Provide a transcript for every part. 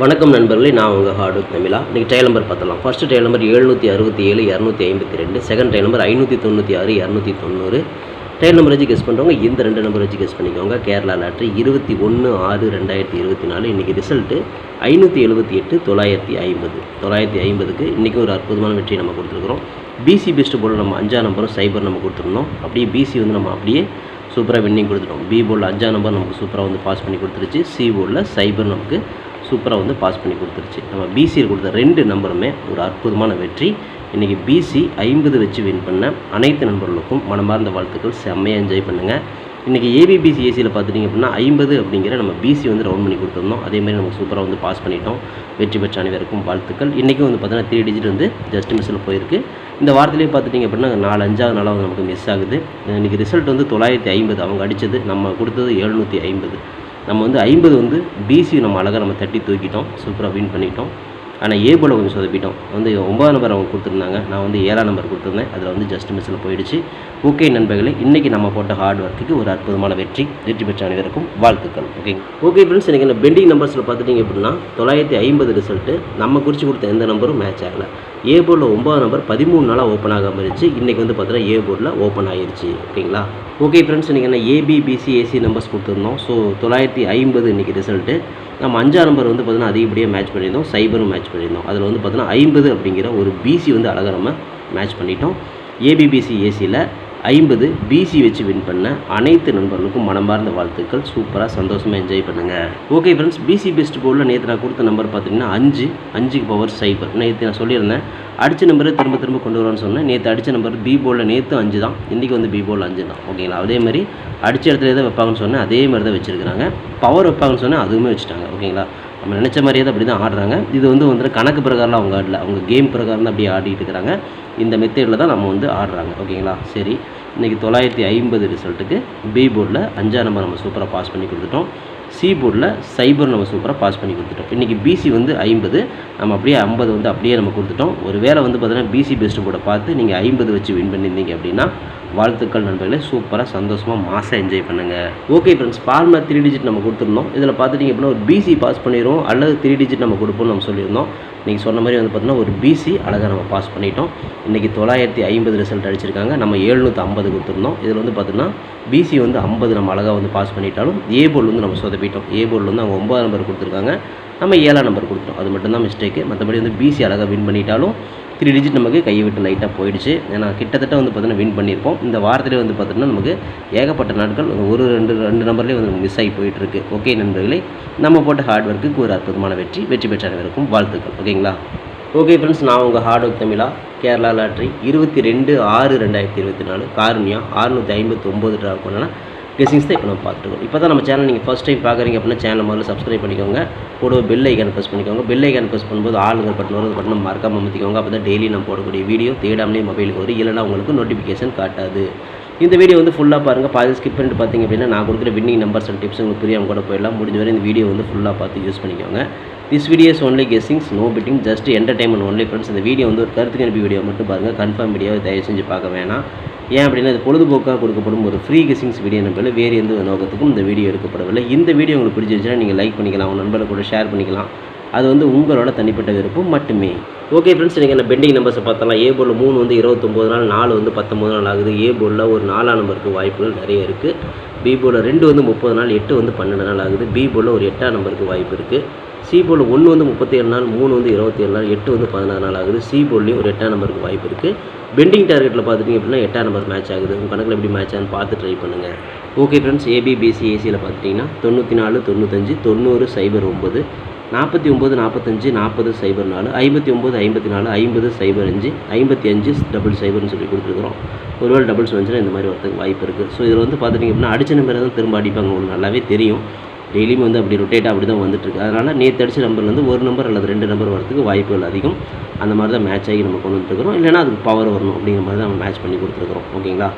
வணக்கம் நண்பர்களே நான் உங்கள் ஹார்டு தமிழா இன்றைக்கி ட்ரையல் நம்பர் பார்த்தலாம் ஃபஸ்ட்டு ட்ரையல் நம்பர் எழுநூற்றி அறுபத்தி ஏழு இரநூத்தி ஐம்பத்தி ரெண்டு. செகண்ட் ட்ரையல் நம்பர் ஐநூற்றி தொண்ணூற்றி ஆறு இரநூத்தி தொண்ணூறு. ட்ரையல் நம்பர் வச்சு கெஸ் பண்ணுறவங்க இந்த ரெண்டு நம்பர் வச்சு கெஸ் பண்ணிக்கோங்க. கேரளா லாட்ரி இருபத்தி ஒன்று ஆறு ரெண்டாயிரத்தி இருபத்தி நாலு. இன்றைக்கி ரிசல்ட்டு ஐநூற்றி எழுபத்தி எட்டு தொள்ளாயிரத்தி ஐம்பது. தொள்ளாயிரத்தி ஐம்பதுக்கு இன்றைக்கி ஒரு அற்புதமான வெற்றி நம்ம கொடுத்துருக்குறோம். பிசி பெஸ்ட் போல் நம்ம அஞ்சா நம்பரும் சைபர் நம்ம கொடுத்துருந்தோம். அப்படியே பிசி வந்து நம்ம அப்படியே சூப்பராக வின்னிங் கொடுத்துட்டோம். பி போர்டில் அஞ்சா நம்பர் நமக்கு சூப்பராக வந்து பாஸ் பண்ணி கொடுத்துருச்சு. சி போர்டில் சைபர் நமக்கு சூப்பராக வந்து பாஸ் பண்ணி கொடுத்துருச்சு. நம்ம பிசியில் கொடுத்த ரெண்டு நம்பருமே ஒரு அற்புதமான வெற்றி. இன்றைக்கி பிசி ஐம்பது வச்சு வின் பண்ண அனைத்து நண்பர்களுக்கும் மனமார்ந்த வாழ்த்துக்கள். செம்மையாக என்ஜாய் பண்ணுங்கள் இன்றைக்கி ஏபிபிசி ஏசியில் பார்த்துட்டிங்க அப்படின்னா ஐம்பது அப்படிங்கிற நம்ம பிசி வந்து ரவுண்ட் பண்ணி கொடுத்துருந்தோம். அதேமாதிரி நம்ம சூப்பராக வந்து பாஸ் பண்ணிட்டோம். வெற்றி பெற்ற அனைவருக்கும் வாழ்த்துக்கள். இன்றைக்கும் வந்து பார்த்தீங்கன்னா த்ரீ டிஜிட் வந்து ஜஸ்ட் மிஸ்ஸில் போயிருக்கு. இந்த வாரத்திலே பார்த்துட்டிங்க அப்படின்னா நாலு அஞ்சாவது நாளாக நமக்கு மிஸ் ஆகுது. இன்றைக்கி ரிசல்ட் வந்து தொள்ளாயிரத்தி ஐம்பது. அவங்க அடித்தது நம்ம கொடுத்தது எழுநூற்றி ஐம்பது. நம்ம வந்து ஐம்பது வந்து பிசி நம்ம அழகாக நம்ம தட்டி தூக்கிட்டோம். சூப்பராக வின் பண்ணிட்டோம். ஆனால் ஏ போல கொஞ்சம் சொதப்பிட்டோம். வந்து ஒன்பதாம் நம்பர் அவங்க கொடுத்துருந்தாங்க. நான் வந்து ஏழாம் நம்பர் கொடுத்துருந்தேன். அதில் வந்து ஜஸ்ட் மிஸ்ஸில் போயிடுச்சு. ஓகே நண்பர்களே இன்றைக்கி நம்ம போட்ட ஹார்ட் ஒர்க்குக்கு ஒரு அற்புதமான வெற்றி. வெற்றி பெற்ற அனைவருக்கும் வாழ்த்துக்கள். ஓகே ஓகே ஃப்ரெண்ட்ஸ் எனக்கு இந்த பெண்டிங் நம்பர்ஸில் பார்த்துட்டிங்க அப்படின்னா தொள்ளாயிரத்தி ஐம்பது ரிசல்ட்டு நம்ம குறித்து கொடுத்த எந்த நம்பரும் மேட்ச் ஆகலை. ஏ போர்டில் ஒன்பதாம் நம்பர் பதிமூணு நாளாக ஓப்பன் ஆகாமல் இருந்துச்சு. இன்றைக்கி வந்து பார்த்தீங்கன்னா ஏ போர்டில் ஓப்பன் ஆகிருச்சு ஓகேங்களா ஓகே ஃப்ரெண்ட்ஸ் இன்றைக்கி என்ன ஏபிபிசி ஏசி நம்பர்ஸ் கொடுத்துருந்தோம். ஸோ தொள்ளாயிரத்தி ஐம்பது இன்றைக்கி ரிசல்ட்டு நம்ம அஞ்சாம் நம்பர் வந்து பார்த்திங்கன்னா அதிகப்படியாக மேட்ச் பண்ணியிருந்தோம். சைபரும் மேட்ச் பண்ணியிருந்தோம். அதில் வந்து பார்த்திங்கன்னா ஐம்பது அப்படிங்கிற ஒரு பிசி வந்து அழகாக நம்ம மேட்ச் பண்ணிட்டோம். ஏபிபிசி ஏசியில் ஐம்பது பிசி வச்சு வின் பண்ண அனைத்து நண்பர்களுக்கும் மனமார்ந்த வாழ்த்துக்கள். சூப்பராக சந்தோஷமாக என்ஜாய் பண்ணுங்கள் ஓகே ஃப்ரெண்ட்ஸ் பிசி பெஸ்ட் போர்டில் நேற்று நான் கொடுத்த நம்பர் பார்த்தீங்கன்னா அஞ்சு. அஞ்சுக்கு பவர் சைபர் நேற்று நான் சொல்லியிருந்தேன். அடித்த நம்பரை திரும்ப திரும்ப கொண்டு வரணும்னு சொன்னேன். நேற்று அடித்த நம்பர் பி போர்டில் நேற்று அஞ்சு தான். இன்றைக்கி வந்து பி போர்டில் அஞ்சு தான். ஓகேங்களா அதே மாதிரி அடித்த இடத்துல எதை வைப்பாங்கன்னு சொன்னேன். அதே மாதிரி தான் வச்சுருக்காங்க பவர் வைப்பாங்கன்னு சொன்னேன். அதுவுமே வச்சுட்டாங்க. ஓகேங்களா நம்ம நினச்ச மாதிரியே தான் அப்படி தான் ஆடுறாங்க. இது வந்து வந்து கணக்கு பிரகாரம் அவங்க ஆடல. அவங்க கேம் பிரகாரம் தான் அப்படியே ஆடிட்டு இருக்கிறாங்க இந்த மெத்தேடில் தான் நம்ம வந்து ஆடுறாங்க. ஓகேங்களா? சரி. இன்றைக்கி தொள்ளாயிரத்தி ஐம்பது ரிசல்ட்டுக்கு பி போர்டில் அஞ்சாம் நம்பர் நம்ம சூப்பராக பாஸ் பண்ணி கொடுத்துட்டோம். சி போர்டில் சைபர் நம்ம சூப்பராக பாஸ் பண்ணி கொடுத்துட்டோம். இன்றைக்கி பிசி வந்து ஐம்பது. நம்ம அப்படியே ஐம்பது வந்து அப்படியே நம்ம கொடுத்துட்டோம். ஒரு வேளை வந்து பார்த்தீங்கன்னா பிசி பெஸ்ட் போர்டை பார்த்து நீங்கள் ஐம்பது வச்சு வின் பண்ணியிருந்தீங்க அப்படின்னா வாழ்த்துக்கள் நண்பர்களே. சூப்பராக சந்தோஷமாக மாதம் என்ஜாய் பண்ணுங்கள் ஓகே ஃப்ரெண்ட்ஸ் ஃபார்மில் த்ரீ டிஜிட் நம்ம கொடுத்துருந்தோம் இதில் பார்த்துட்டிங்க அப்படின்னா ஒரு பிசி பாஸ் பண்ணிடுவோம். அல்லது த்ரீ டிஜிட் நம்ம கொடுப்போம்னு நம்ம சொல்லியிருந்தோம். நீங்கள் சொன்ன மாதிரி வந்து பார்த்தீங்கன்னா ஒரு பிசி அழகாக நம்ம பாஸ் பண்ணிட்டோம். இன்றைக்கி தொள்ளாயிரத்தி ஐம்பது ரிசல்ட் அடிச்சிருக்காங்க. நம்ம எழுநூற்றி ஐம்பது கொடுத்துருந்தோம். இதில் வந்து பார்த்தீங்கன்னா பிசி வந்து ஐம்பது நம்ம அழகாக வந்து பாஸ் பண்ணிட்டாலும் ஏ போல் வந்து நம்ம சொதப்பிட்டோம். ஏ போல் வந்து அவங்க ஒம்பது நம்பர் கொடுத்துருக்காங்க. நம்ம ஏழாம் நம்பர் கொடுத்துட்டோம். அது மட்டும்தான் மிஸ்டேக்கு மற்றபடி வந்து பிசி அழகாக வின் பண்ணிட்டாலும் த்ரீ டிஜிட் நமக்கு கையை விட்டு லைட்டாக போயிடுச்சு. ஏன்னா கிட்டத்தட்ட வந்து பார்த்தீங்கன்னா வின் பண்ணியிருப்போம். இந்த வாரத்திலே வந்து பார்த்தீங்கன்னா நமக்கு ஏகப்பட்ட நாட்கள் ஒரு ரெண்டு ரெண்டு நம்பர்லேயே வந்து மிஸ் ஆகி போயிட்டுருக்கு. ஓகே நண்பர்களே நம்ம போட்ட ஹார்ட் ஒர்க்குக்கு ஒரு அற்புதமான வெற்றி. வெற்றி பெற்ற அனைவருக்கும் வாழ்த்துக்கள். ஓகேங்களா ஓகே ஃப்ரெண்ட்ஸ் நான் உங்கள் ஹார்ட் ஒர்க் தமிழா கேரளா லாட்ரி. இருபத்தி ரெண்டு ஆறு ரெண்டாயிரத்தி இருபத்தி நாலு காரணியா அறுநூற்றி ஐம்பத்தி ஒம்பது ட்ரா பண்ணனா கெஸிங்ஸ் தான் இப்போ நம்ம பார்த்துருக்கோம். இப்போ தான் நம்ம சேனல் நீங்கள் ஃபஸ்ட் டைம் பார்க்குறீங்க அப்படின்னா சேனல் முதல்ல சப்ஸ்கிரைப் பண்ணிக்கோங்க. கூட பெல் ஐக்கான் ப்ரெஸ் பண்ணிக்கோங்க. பெல் ஐக்கான் ப்ரெஸ் பண்ணும்போது ஆளுங்க பட்டன் வரும் பட்டன் மறக்காமல் அமைத்திக்கோங்க. அப்போ தான் டெய்லி நம்ம போடக்கூடிய வீடியோ தேடாமலே மொபைலுக்கு வரும். இல்லைனா உங்களுக்கு நோட்டிஃபிகேஷன் காட்டாது. இந்த வீடியோ வந்து ஃபுல்லாக பாருங்கள் பாதி ஸ்கிப் பண்ணிட்டு பார்த்தீங்க அப்படின்னா நான் கொடுக்குற வின்னிங் நம்பர்ஸ் அண்ட் டிப்ஸ் உங்களுக்கு புரியாமல் கூட போயிடலாம். முடிஞ்ச வரை இந்த வீடியோ வந்து ஃபுல்லாக பார்த்து யூஸ் பண்ணிக்கோங்க. This videos only guessings no betting just entertainment only friends இந்த வீடியோ வந்து ஒரு கருத்துக்கு கணிப்பு வீடியோ மட்டும் பாருங்கள் கன்ஃபார்ம் வீடியோவை தயவு செஞ்சு பார்க்க வேணாம். ஏன் அப்படின்னா இது பொழுதுபோக்காக கொடுக்கப்படும் ஒரு ஃப்ரீ கெஸிங்ஸ் வீடியோ நம்பரில் வேறு எந்த நோக்கத்துக்கும் இந்த வீடியோ எடுக்கப்படவில்லை. இந்த வீடியோ உங்களுக்கு பிடிச்சிருச்சுன்னா நீங்கள் லைக் பண்ணிக்கலாம். உங்கள் நண்பர்களை கூட ஷேர் பண்ணிக்கலாம். அது வந்து உங்களோட தனிப்பட்ட விருப்பம் மட்டுமே. ஓகே ஃப்ரெண்ட்ஸ் நீங்கள் என்ன பெண்டிங் நம்பர்ஸை பார்த்தலாம் ஏ போர்டில் மூணு வந்து இருபத்தொம்போது நாள் நாலு வந்து பத்தொம்பது நாள் ஆகுது. ஏ போர்டில் ஒரு நாலாம் நம்பருக்கு வாய்ப்புகள் நிறைய இருக்குது பி போர்டில் ரெண்டு வந்து முப்பது நாள் எட்டு வந்து பன்னெண்டு நாள் ஆகுது. பி போர்டில் ஒரு எட்டாம் நம்பருக்கு வாய்ப்பு இருக்குது சி போர்டில் ஒன்று வந்து முப்பத்தேழு நாள் மூணு வந்து இருபத்தி ஏழு நாள் எட்டு வந்து பதினாறு நாள் ஆகுது. சி போர்ட்லேயும் ஒரு எட்டாம் நம்பருக்கு வாய்ப்பு இருக்குது பெண்டிங் டார்கெட்டில் பார்த்துட்டிங்க அப்படின்னா எட்டாம் நம்பர் மேட்ச் ஆகுது. உங்கள் கணக்கில் எப்படி மேட்ச் ஆகுன்னு பார்த்து ட்ரை பண்ணுங்கள் ஓகே ஃப்ரெண்ட்ஸ் ஏபிபிசி ஏசியில் பார்த்துட்டிங்கன்னா தொண்ணூற்றி நாலு தொண்ணூத்தஞ்சு தொண்ணூறு சைபர் ஒம்பது நாற்பத்தி ஒம்பது நாற்பத்தஞ்சு நாற்பது சைபர் நாலு ஐம்பத்தி ஒம்பது ஐம்பத்தி நாலு ஐம்பது சைபர் அஞ்சு ஐம்பத்தி அஞ்சு டபுள் சைபர்னு சொல்லி கொடுத்துருக்குறோம். ஒருவேளை டபுள்ஸ் வந்துச்சுன்னா இந்த மாதிரி வரதுக்கு வாய்ப்பு இருக்குது ஸோ இதில் வந்து பார்த்துட்டிங்க அப்படின்னா அடிச்ச நம்பர் தான் திரும்ப அடிப்பாங்க. உங்களுக்கு நல்லாவே தெரியும். டெய்லியும் வந்து அப்படி ரொட்டேட்டாக அப்படி தான் வந்துட்டுருக்கு. அதனால் நேற்று அடிச்ச நம்பர்லேருந்து ஒரு நம்பர் அல்லது ரெண்டு நம்பர் வரதுக்கு வாய்ப்புகள் அதிகம். அந்த மாதிரி தான் மேட்ச் ஆகி நம்ம கொண்டு வந்துருக்கிறோம் இல்லைனா அதுக்கு பவர் வரணும் அப்படிங்கிற மாதிரி தான் நம்ம மேட்ச் பண்ணி கொடுத்துருக்குறோம். ஓகேங்களா?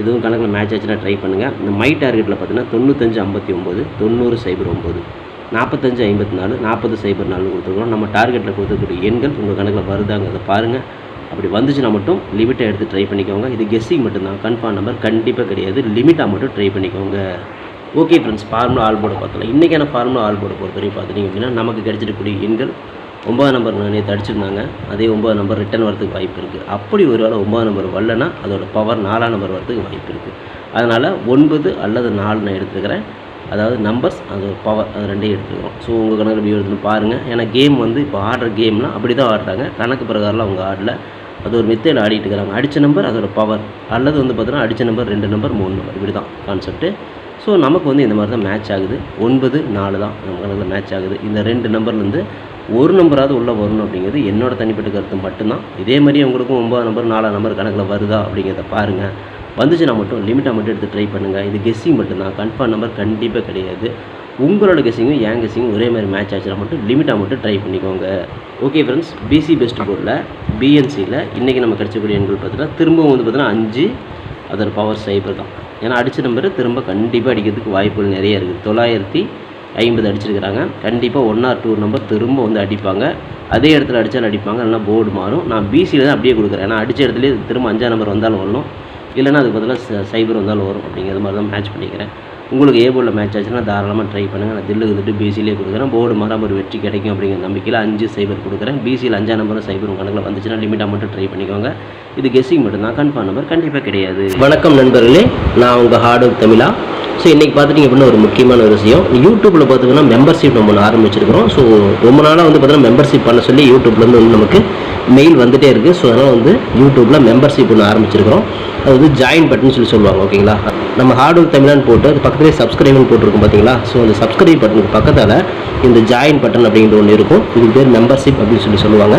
இதுவும் கணக்கில் மேட்ச் ஆச்சுன்னா ட்ரை பண்ணுங்கள் இந்த மை டார்கெட்டில் பார்த்தீங்கன்னா தொண்ணூத்தஞ்சு ஐம்பத்தி ஒம்பது தொண்ணூறு சைபர் ஒம்பது நாற்பத்தஞ்சு ஐம்பத்தி நாலு நாற்பது சைபர் நாலு கொடுத்துருக்கோம் நம்ம டார்கெட்டில் கொடுத்துருக்கூடிய எண்கள் உங்கள் கணக்கில் வருதாங்கிறத பாருங்கள் அப்படி வந்துச்சுன்னா மட்டும் லிமிட்டை எடுத்து ட்ரை பண்ணிக்கோங்க. இது கெஸ்ஸிங் மட்டும்தான். கன்ஃபார்ம் நம்பர் கண்டிப்பாக கிடையாது. லிமிட்டாக மட்டும் ட்ரை பண்ணிக்கோங்க. Okay friends formula all board பார்த்தலாம் இன்றைக்கான ஃபார்முலா ஆல் போர்டு பொறுத்த வரைக்கும் பார்த்துட்டிங்க அப்படின்னா நமக்கு கிடைச்சிருக்கக்கூடிய எண்கள் ஒம்பது நம்பர் நேற்று அடிச்சிருந்தாங்க அதே ஒம்பது நம்பர் ரிட்டர்ன் வரதுக்கு வாய்ப்பு இருக்குது அப்படி ஒரு வேளை ஒம்பது நம்பர் வரலன்னா அதோட பவர் நாலாம் நம்பர் வரதுக்கு வாய்ப்பு இருக்குது அதனால் ஒன்பது அல்லது நாலு நான் எடுத்துக்கிறேன். அதாவது நம்பர்ஸ் அது ஒரு பவர் அது ரெண்டையும் எடுத்துக்கிறோம். ஸோ உங்கள் கணக்கு எப்படி வருதுன்னு பாருங்கள் ஏன்னா கேம் வந்து இப்போ ஆடுற கேம்லாம் அப்படி தான் ஆடுறாங்க. கணக்கு பிரகாரம்லாம் அவங்க ஆடல. அது ஒரு மெத்தையில் ஆடிட்டு இருக்கிறாங்க. அடித்த நம்பர் அதோட பவர் அல்லது வந்து பார்த்தீங்கன்னா அடித்த நம்பர் ரெண்டு நம்பர் மூணு நம்பர் இப்படி தான் கான்செப்ட்டு ஸோ நமக்கு வந்து இந்த மாதிரி தான் மேட்ச் ஆகுது. ஒன்பது நாலு தான் நம்ம கணக்கில் மேட்ச் ஆகுது. இந்த ரெண்டு நம்பர்லேருந்து ஒரு நம்பராவது உள்ளே வரணும் அப்படிங்கிறது என்னோட தனிப்பட்ட கருத்து மட்டும்தான். இதே மாதிரி உங்களுக்கும் ஒம்பது நம்பர் நாலாவது நம்பர் கணக்கில் வருதா அப்படிங்கிறத பாருங்கள் வந்துச்சுன்னா மட்டும் லிமிட்டாக மட்டும் எடுத்து ட்ரை பண்ணுங்கள் இது கெஸ்ஸிங் மட்டும்தான். கன்ஃபார்ம் நம்பர் கண்டிப்பாக கிடையாது. உங்களோட கெஸ்ஸிங்கும் என் கெஸ்ஸிங்கும் ஒரே மாதிரி மேட்ச் ஆச்சுன்னா மட்டும் லிமிட்டாக மட்டும் ட்ரை பண்ணிக்கோங்க. ஓகே ஃப்ரெண்ட்ஸ் பிசி பெஸ்ட் போர்டில் பிஎன்சியில் இன்றைக்கி நம்ம கிடச்சக்கூடிய எண்கள் பார்த்தீங்கன்னா திரும்பவும் வந்து பார்த்தீங்கன்னா அஞ்சு. அதோட பவர் சைபர் தான். ஏன்னா அடித்த நம்பர் திரும்ப கண்டிப்பாக அடிக்கிறதுக்கு வாய்ப்புகள் நிறைய இருக்குது. தொள்ளாயிரத்தி ஐம்பது அடிச்சிருக்கிறாங்க. கண்டிப்பாக ஒன் ஆர் டூ நம்பர் திரும்ப வந்து அடிப்பாங்க. அதே இடத்துல அடித்தாலும் அடிப்பாங்க. இல்லைனா போர்டு மாறும். நான் பிசியில் தான் அப்படியே கொடுக்குறேன். ஏன்னா அடித்த இடத்துலேயே திரும்ப அஞ்சாம் நம்பர் வந்தாலும் வரணும். இல்லைன்னா அதுக்கு பதிலாக சைபர் வந்தாலும் வரும். அப்படிங்கிற மாதிரி தான் மேட்ச் பண்ணிக்கிறேன். உங்களுக்கு ஏ போர்டில் மேட்ச் ஆச்சுன்னா தாராளமாக ட்ரை பண்ணுங்கள் நான் தில்லு வந்துட்டு பிசிலே கொடுக்குறேன். போர்டு மாறாம ஒரு வெற்றி கிடைக்கும் அப்படிங்கிற நம்பிக்கையில் அஞ்சு சைபர் கொடுக்குறேன். பிசியில் அஞ்சாம் நம்பரும் சைபர் உங்கள் கணக்கில் வந்துச்சுன்னா லிமிட்டாக மட்டும் ட்ரை பண்ணிக்கோங்க. இது கெஸ்ஸிங் மட்டும்தான் கன்ஃபார்ம் நம்பர் கண்டிப்பாக கிடையாது. வணக்கம் நண்பர்களே. நான் உங்கள் ஹார்டு தமிழா. ஸோ இன்றைக்கி பார்த்துட்டிங்க அப்படின்னா ஒரு முக்கியமான ஒரு விஷயம். யூடியூப்பில் பார்த்திங்கன்னா மெம்பர்ஷிப் நம்ம ஒன்று ஆரம்பிச்சிருக்கிறோம். ஸோ ரொம்ப நாளாக வந்து பார்த்தீங்கன்னா மெம்பர்ஷிப் பண்ண சொல்லி யூடியூப்லேருந்து வந்து நமக்கு மெயில் வந்துகிட்டே இருக்குது ஸோ அதனால் வந்து யூடியூப்பில் மெம்பர்ஷிப் ஒன்று ஆரம்பிச்சிருக்கிறோம். அது வந்து ஜாயின் பட்டன் சொல்லி சொல்லுவாங்க ஓகேங்களா நம்ம ஹார்ட் ஒர்க் தமிழான்னு போட்டு அது பக்கத்துலேயே சப்ஸ்கிரைப்னு போட்டிருக்கும் பார்த்தீங்களா ஸோ அந்த சப்ஸ்கிரைப் பட்டனுக்கு பக்கத்தால் இந்த ஜாயின் பட்டன் அப்படிங்கிற ஒன்று இருக்கும். இதுக்கு பேர் மெம்பர்ஷிப் அப்படின்னு சொல்லி சொல்லுவாங்க.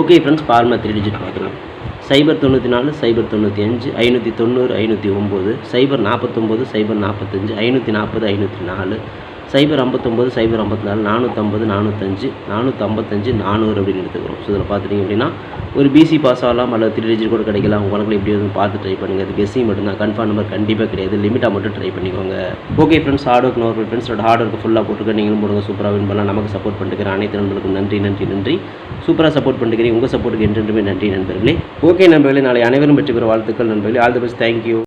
ஓகே ஃப்ரெண்ட்ஸ் பார்மா த்ரீ டிஜிட் பார்க்கலாம். சைபர் தொண்ணூற்றி நாலு சைபர் தொண்ணூற்றி அஞ்சு ஐநூற்றி தொண்ணூறு ஐநூற்றி ஒம்பது சைபர் நாற்பத்தொம்போது சைபர் நாற்பத்தஞ்சு ஐநூற்றி நாற்பது ஐநூற்றி நாலு சைபர் ஐம்பத்தொம்போது சைபர் ஐம்பத்தி நாலு நானூற்றம்பது நானூற்றஞ்சு நானூற்றம்பத்தஞ்சு நானூறு அப்படின்னு எடுத்துக்கிறோம். ஸோ இதில் பார்த்துட்டிங்க அப்படின்னா ஒரு பிசி பாஸ் ஆகலாம் அல்லது த்ரீ டிஜிட் கூட கிடைக்கலாம். உங்கள் எப்படி வந்து பார்த்து ட்ரை பண்ணுங்கள் அது கெஸ்ஸிங் மட்டும்தான். கன்ஃபார்ம் நம்பர் கண்டிப்பாக கிடையாது. லிமிட்டாக மட்டும் ட்ரை பண்ணிக்கோங்க. ஓகே ஃப்ரெண்ட்ஸ் ஹார்ட் ஒர்க் நோர் ஃப்ரெண்ட்ஸோட ஹார்ட் ஒர்க்கு ஃபுல்லாக போட்டுக்க நீங்களும் போடுங்க. சூப்பராக வின் பண்ணலாம். நமக்கு சப்போர்ட் பண்ணிக்கிற அனைத்து நண்பர்களுக்கும் நன்றி நன்றி நன்றி. சூப்பராக சப்போர்ட் பண்ணிக்கிறீங்க. உங்கள் சப்போர்ட்டுக்கு என்றென்றுமே நன்றி நண்பர்களே. ஓகே நண்பர்களே. நாளை அனைவரும் பெற்று பெற வாழ்த்துக்கள் நண்பர்களே. All the best thank you